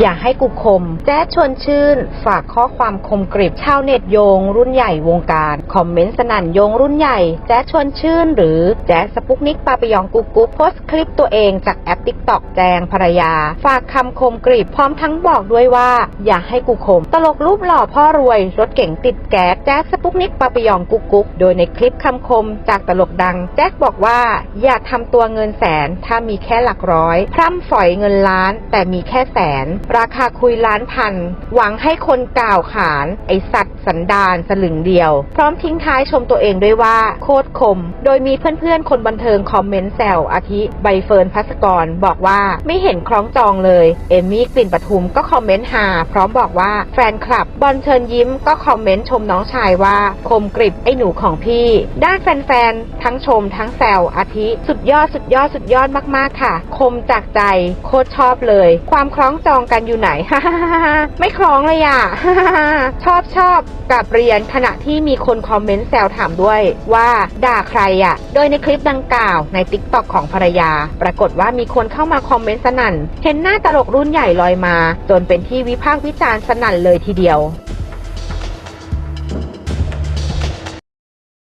อย่าให้กูคม แจ๊ดชวนชื่น ฝากข้อความคมกริบชาวเน็ตโยง รุ่นใหญ่วงการ คอมเมนต์สนั่นโยงรุ่นใหญ่ แจ๊ดชวนชื่น หรือแจ๊ดสปุกนิกปาปยองกุ๊กกุ๊กโพสต์คลิปตัวเองจากแอปติ๊กต็อกแจงภรรยา ฝากคำคมกริบพร้อมทั้งบอกด้วยว่า อย่าให้กูคม ตลกรูปหล่อพ่อรวย รถเก๋งติดแก๊สแจ๊ดสปุกนิกปาปยองกุ๊กกุ๊กโดยในคลิปคำคมจากตลกดัง แจ๊ดบอกว่า อย่าทำตัวเงินแสนถ้ามีแค่หลักร้อย พร่ำฝอยเงินล้าน แต่มีแค่แสนราคาคุยล้านพัน หวังให้คนกล่าวขาน ไอสัตว์สันดานสลึงเดียว พร้อมทิ้งท้ายชมตัวเองด้วยว่า โคตรคม โดยมีเพื่อนๆ คนบันเทิงคอมเมนต์แซวอาทิใบเฟิร์นพัสกรบอกว่าไม่เห็นคล้องจองเลย เอมมี่กลิ่นปทุมก็คอมเมนต์หา พร้อมบอกว่าแฟนคลับบอลเชิญยิ้มก็คอมเมนต์ชมน้องชายว่าคมกริบไอหนูของพี่ด้านแฟนๆทั้งชมทั้งแซวอาทิสุดยอดสุดยอดสุดยอดมากๆค่ะ คมจากใจโคตรชอบเลย ความคล้องจองกันอยู่ไหนไม่คล้องเลยอะชอบชอบกับเรียนขณะที่มีคนคอมเมนต์แซวถามด้วยว่าด่าใครอะ โดยในคลิปดังกล่าวในติ๊กต็อกของภรรยา ปรากฏว่ามีคนเข้ามาคอมเมนต์สนั่น เห็นหน้าตลกรุ่นใหญ่ลอยมา จนเป็นที่วิพากษ์วิจารณ์สนั่นเลยทีเดียว